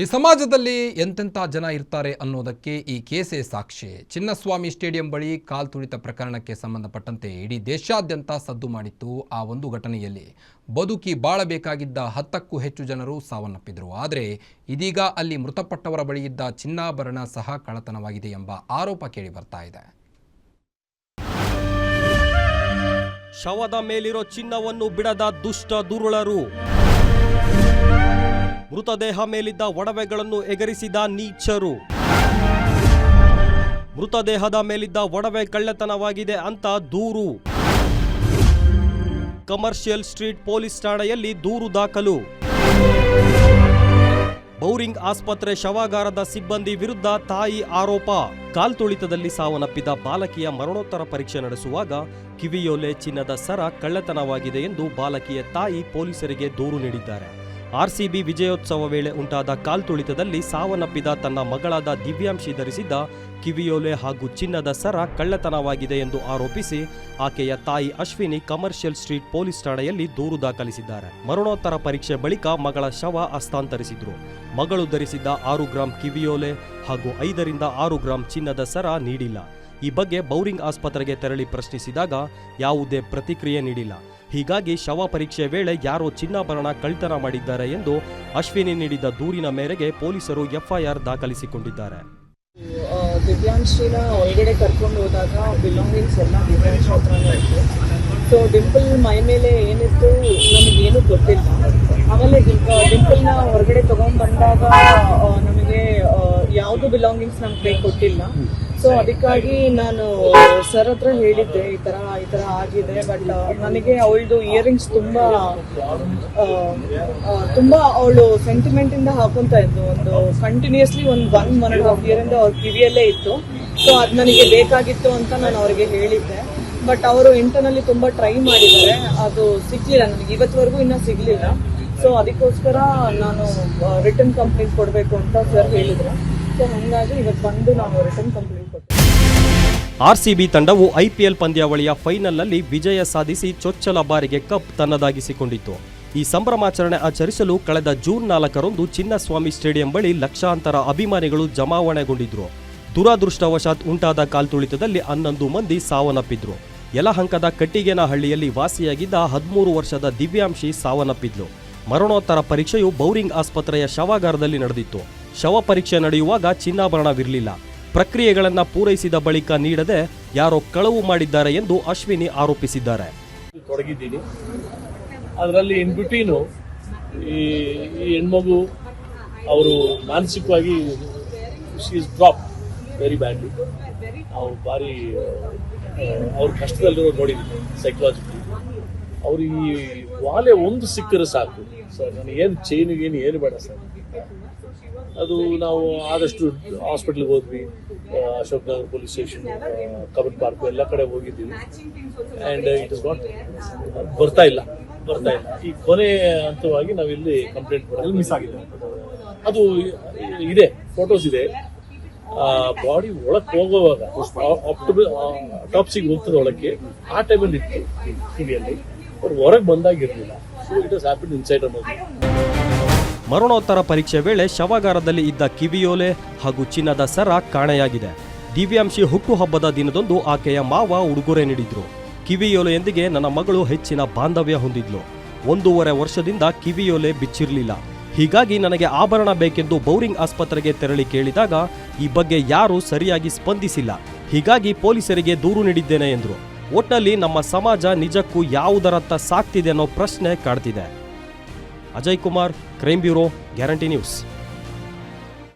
ಈ ಸಮಾಜದಲ್ಲಿ ಎಂತೆಂಥ ಜನ ಇರ್ತಾರೆ ಅನ್ನೋದಕ್ಕೆ ಈ ಕೇಸೇ ಸಾಕ್ಷಿ. ಚಿನ್ನಸ್ವಾಮಿ ಸ್ಟೇಡಿಯಂ ಬಳಿ ಕಾಲ್ ತುಳಿತ ಪ್ರಕರಣಕ್ಕೆ ಸಂಬಂಧಪಟ್ಟಂತೆ ಇಡೀ ದೇಶಾದ್ಯಂತ ಸದ್ದು ಮಾಡಿತ್ತು ಆ ಒಂದು ಘಟನೆಯಲ್ಲಿ. ಬದುಕಿ ಬಾಳಬೇಕಾಗಿದ್ದ ಹತ್ತಕ್ಕೂ ಹೆಚ್ಚು ಜನರು ಸಾವನ್ನಪ್ಪಿದ್ರು. ಆದರೆ ಇದೀಗ ಅಲ್ಲಿ ಮೃತಪಟ್ಟವರ ಬಳಿ ಇದ್ದ ಚಿನ್ನಾಭರಣ ಸಹ ಕಳ್ಳತನವಾಗಿದೆ ಎಂಬ ಆರೋಪ ಕೇಳಿ ಬರ್ತಾ ಇದೆ. ಶವದ ಮೇಲಿರೋ ಚಿನ್ನವನ್ನು ಬಿಡದ ದುಷ್ಟ ದುರುಳರು. ಮೃತದೇಹ ಮೇಲಿದ್ದ ಒಡವೆಗಳನ್ನು ಎಗರಿಸಿದ ನೀಚರು. ಮೃತದೇಹದ ಮೇಲಿದ್ದ ಒಡವೆ ಕಳ್ಳತನವಾಗಿದೆ ಅಂತ ದೂರು. ಕಮರ್ಷಿಯಲ್ ಸ್ಟ್ರೀಟ್ ಪೊಲೀಸ್ ಠಾಣೆಯಲ್ಲಿ ದೂರು ದಾಖಲು. ಬೌರಿಂಗ್ ಆಸ್ಪತ್ರೆ ಶವಾಗಾರದ ಸಿಬ್ಬಂದಿ ವಿರುದ್ಧ ತಾಯಿ ಆರೋಪ. ಕಾಲ್ತುಳಿತದಲ್ಲಿ ಸಾವನ್ನಪ್ಪಿದ ಬಾಲಕಿಯ ಮರಣೋತ್ತರ ಪರೀಕ್ಷೆ ನಡೆಸುವಾಗ ಕಿವಿಯೋಲೆ ಚಿನ್ನದ ಸರ ಕಳ್ಳತನವಾಗಿದೆ ಎಂದು ಬಾಲಕಿಯ ತಾಯಿ ಪೊಲೀಸರಿಗೆ ದೂರು ನೀಡಿದ್ದಾರೆ. ಆರ್ಸಿಬಿ ವಿಜಯೋತ್ಸವ ವೇಳೆ ಉಂಟಾದ ಕಾಲ್ತುಳಿತದಲ್ಲಿ ಸಾವನ್ನಪ್ಪಿದ ತನ್ನ ಮಗಳಾದ ದಿವ್ಯಾಂಶಿ ಧರಿಸಿದ್ದ ಕಿವಿಯೋಲೆ ಹಾಗೂ ಚಿನ್ನದ ಸರ ಕಳ್ಳತನವಾಗಿದೆ ಎಂದು ಆರೋಪಿಸಿ ಆಕೆಯ ತಾಯಿ ಅಶ್ವಿನಿ ಕಮರ್ಷಿಯಲ್ ಸ್ಟ್ರೀಟ್ ಪೊಲೀಸ್ ಠಾಣೆಯಲ್ಲಿ ದೂರು ದಾಖಲಿಸಿದ್ದಾರೆ. ಮರಣೋತ್ತರ ಪರೀಕ್ಷೆ ಬಳಿಕ ಮಗಳ ಶವ ಹಸ್ತಾಂತರಿಸಿದ್ರು. ಮಗಳು ಧರಿಸಿದ್ದ ಆರು ಗ್ರಾಂ ಕಿವಿಯೋಲೆ ಹಾಗೂ ಐದರಿಂದ ಆರು ಗ್ರಾಂ ಚಿನ್ನದ ಸರ ನೀಡಿಲ್ಲ. ಈ ಬಗ್ಗೆ ಬೌರಿಂಗ್ ಆಸ್ಪತ್ರೆಗೆ ತೆರಳಿ ಪ್ರಶ್ನಿಸಿದಾಗ ಯಾವುದೇ ಪ್ರತಿಕ್ರಿಯೆ ನೀಡಿಲ್ಲ. ಹೀಗಾಗಿ ಶವ ಪರೀಕ್ಷೆ ವೇಳೆ ಯಾರೋ ಚಿನ್ನಾಭರಣ ಕಳ್ತನ ಮಾಡಿದ್ದಾರೆ ಎಂದು ಅಶ್ವಿನಿ ನೀಡಿದ ದೂರಿನ ಮೇರೆಗೆ ಪೊಲೀಸರು ಎಫ್ಐಆರ್ ದಾಖಲಿಸಿಕೊಂಡಿದ್ದಾರೆ. ಆ, ದಿವ್ಯಾಂಶಿನ ಒಳಗಡೆ ಕರ್ಕೊಂಡು ಹೋದಾಗ ಬಿಲಾಂಗಿಂಗ್ಸ್ ಎಲ್ಲ ದಿವ್ಯಾಂಶ ಹತ್ರನೇ ಇತ್ತು. ಸೊ ಡಿಂಪಲ್ ಮೈ ಮೇಲೆ ಏನಿತ್ತು ನಮಗೇನು ಗೊತ್ತಿಲ್ಲ. ಆಮೇಲೆ ಡಿಂಪಲ್ನ ಹೊರಗಡೆ ತಗೊಂಡ್ಬಂದಾಗ ನಮಗೆ ಯಾವುದು ಬಿಲಾಂಗಿಂಗ್ಸ್ ನಮ್ಗೆ ಕೊಟ್ಟಿಲ್ಲ. ಸೊ ಅದಕ್ಕಾಗಿ ನಾನು ಸರ್ ಹತ್ರ ಹೇಳಿದ್ದೆ, ಈ ಥರ ಈ ಥರ ಆಗಿದೆ ಬಟ್ ನನಗೆ ಅವಳದು ಇಯರಿಂಗ್ಸ್ ತುಂಬ ತುಂಬ ಅವಳು ಸೆಂಟಿಮೆಂಟಿಂದ ಹಾಕೊಂತ ಇದ್ದು ಒಂದು ಕಂಟಿನ್ಯೂಸ್ಲಿ ಒಂದು ಒನ್ ಒನ್ ಅಂಡ್ ಹಾಫ್ ಇಯರಿಂದ ಅವ್ರ ಕಿವಿಯಲ್ಲೇ ಇತ್ತು. ಸೊ ಅದು ನನಗೆ ಬೇಕಾಗಿತ್ತು ಅಂತ ನಾನು ಅವ್ರಿಗೆ ಹೇಳಿದ್ದೆ. ಬಟ್ ಅವರು ಇಂಟರ್ನಲ್ಲಿ ತುಂಬ ಟ್ರೈ ಮಾಡಿದ್ದಾರೆ. ಅದು ಸಿಗ್ಲಿಲ್ಲ, ನನಗೆ ಇವತ್ತವರೆಗೂ ಇನ್ನೂ ಸಿಗಲಿಲ್ಲ. ಸೊ ಅದಕ್ಕೋಸ್ಕರ ನಾನು ರಿಟರ್ನ್ ಕಂಪ್ಲೇಂಟ್ ಕೊಡಬೇಕು ಅಂತ ಸರ್ ಹೇಳಿದ್ರು. ಆರ್ಸಿಬಿ ತಂಡವು ಐಪಿಎಲ್ ಪಂದ್ಯಾವಳಿಯ ಫೈನಲ್ನಲ್ಲಿ ವಿಜಯ ಸಾಧಿಸಿ ಚೊಚ್ಚಲ ಬಾರಿಗೆ ಕಪ್ ತನ್ನದಾಗಿಸಿಕೊಂಡಿತ್ತು. ಈ ಸಂಭ್ರಮಾಚರಣೆ ಆಚರಿಸಲು ಕಳೆದ ಜೂನ್ ನಾಲ್ಕರಂದು ಚಿನ್ನಸ್ವಾಮಿ ಸ್ಟೇಡಿಯಂ ಬಳಿ ಲಕ್ಷಾಂತರ ಅಭಿಮಾನಿಗಳು ಜಮಾವಣೆಗೊಂಡಿದ್ರು. ದುರಾದೃಷ್ಟವಶಾತ್ ಉಂಟಾದ ಕಾಲ್ತುಳಿತದಲ್ಲಿ ಹನ್ನೊಂದು ಮಂದಿ ಸಾವನ್ನಪ್ಪಿದ್ರು. ಯಲಹಂಕದ ಕಟ್ಟಿಗೆನಹಳ್ಳಿಯಲ್ಲಿ ವಾಸಿಯಾಗಿದ್ದ ಹದಿಮೂರು ವರ್ಷದ ದಿವ್ಯಾಂಶಿ ಸಾವನ್ನಪ್ಪಿದ್ಲು. ಮರಣೋತ್ತರ ಪರೀಕ್ಷೆಯು ಬೌರಿಂಗ್ ಆಸ್ಪತ್ರೆಯ ಶವಾಗಾರದಲ್ಲಿ ನಡೆದಿತ್ತು. ಶವ ಪರೀಕ್ಷೆ ನಡೆಯುವಾಗ ಚಿನ್ನಾಭರಣವಿರಲಿಲ್ಲ. ಪ್ರಕ್ರಿಯೆಗಳನ್ನು ಪೂರೈಸಿದ ಬಳಿಕ ನೀಡದೆ ಯಾರೋ ಕಳವು ಮಾಡಿದ್ದಾರೆ ಎಂದು ಅಶ್ವಿನಿ ಆರೋಪಿಸಿದ್ದಾರೆ. ತೊಡಗಿದ್ದೀನಿ. ಅದರಲ್ಲಿ ಇನ್ ಬಿಟ್ವೀನು ಈ ಈ ಹೆಣ್ಮಗು ಅವರು ಮಾನಸಿಕವಾಗಿ ಡ್ರಾಪ್ ವೆರಿ ಬ್ಯಾಡ್ಲಿ ಅವ್ರು ಭಾರಿ ಅವ್ರ ಕಷ್ಟದಲ್ಲಿರೋ ನೋಡಿದ್ದೀವಿ ಸೈಕಲಾಜಿಕಲಿ ಅವ್ರಿಗೆ ಈ ವಾಲೆ ಒಂದು ಸಿಕ್ಕರೆ ಸಾಕು. ಸರ್, ನನಗೇನು ಏನು ಚೈನ್ ಏನು ಏನು ಬೇಡ ಸರ್. ಅದು ನಾವು ಆದಷ್ಟು ಹಾಸ್ಪಿಟಲ್ಗೆ ಹೋದ್ವಿ Ashok Nagar police station Cubbon park ಎಲ್ಲ ಕಡೆ ಹೋಗಿದ್ದೀವಿ. ಆ್ಯಂಡ್ ಇಟ್ ಇಸ್ ನಾಟ್ ಬರ್ತಾ ಇಲ್ಲ ಬರ್ತಾ ಇಲ್ಲ. ಈ ಕೊನೆ ಹಂತವಾಗಿ ನಾವಿಲ್ಲಿ ಕಂಪ್ಲೇಂಟ್ ಮಿಸ್ ಆಗಿದೆ ಅದು ಇದೆ ಫೋಟೋಸ್ ಇದೆ. ಬಾಡಿ ಒಳಕ್ಕೆ ಹೋಗುವಾಗ ಟಾಪ್ಸಿಗೆ ಹೋಗ್ತದೆ ಒಳಕ್ಕೆ ಆ ಟೈಮಲ್ಲಿ ಇತ್ತು ಟಿವಿಯಲ್ಲಿ ಅವ್ರು ಹೊರಗೆ ಬಂದಾಗಿರಲಿಲ್ಲ. So it is happen inside ಅನ್ನೋದು ಮರಣೋತ್ತರ ಪರೀಕ್ಷೆ ವೇಳೆ ಶವಾಗಾರದಲ್ಲಿ ಇದ್ದ ಕಿವಿಯೋಲೆ ಹಾಗೂ ಚಿನ್ನದ ಸರ ಕಾಣೆಯಾಗಿದೆ. ದಿವ್ಯಾಂಶಿ ಹುಟ್ಟುಹಬ್ಬದ ದಿನದಂದು ಆಕೆಯ ಮಾವ ಉಡುಗೊರೆ ನೀಡಿದ್ರು. ಕಿವಿಯೋಲೆಯೊಂದಿಗೆ ನನ್ನ ಮಗಳು ಹೆಚ್ಚಿನ ಬಾಂಧವ್ಯ ಹೊಂದಿದ್ಲು. ಒಂದೂವರೆ ವರ್ಷದಿಂದ ಕಿವಿಯೋಲೆ ಬಿಚ್ಚಿರಲಿಲ್ಲ. ಹೀಗಾಗಿ ನನಗೆ ಆಭರಣ ಬೇಕೆಂದು ಬೌರಿಂಗ್ ಆಸ್ಪತ್ರೆಗೆ ತೆರಳಿ ಕೇಳಿದಾಗ ಈ ಬಗ್ಗೆ ಯಾರೂ ಸರಿಯಾಗಿ ಸ್ಪಂದಿಸಿಲ್ಲ. ಹೀಗಾಗಿ ಪೊಲೀಸರಿಗೆ ದೂರು ನೀಡಿದ್ದೇನೆ ಎಂದರು. ಒಟ್ನಲ್ಲಿ ನಮ್ಮ ಸಮಾಜ ನಿಜಕ್ಕೂ ಯಾವುದರತ್ತ ಸಾಕ್ತಿದೆ ಅನ್ನೋ ಪ್ರಶ್ನೆ ಕಾಡ್ತಿದೆ. Ajay Kumar crime bureau guarantee news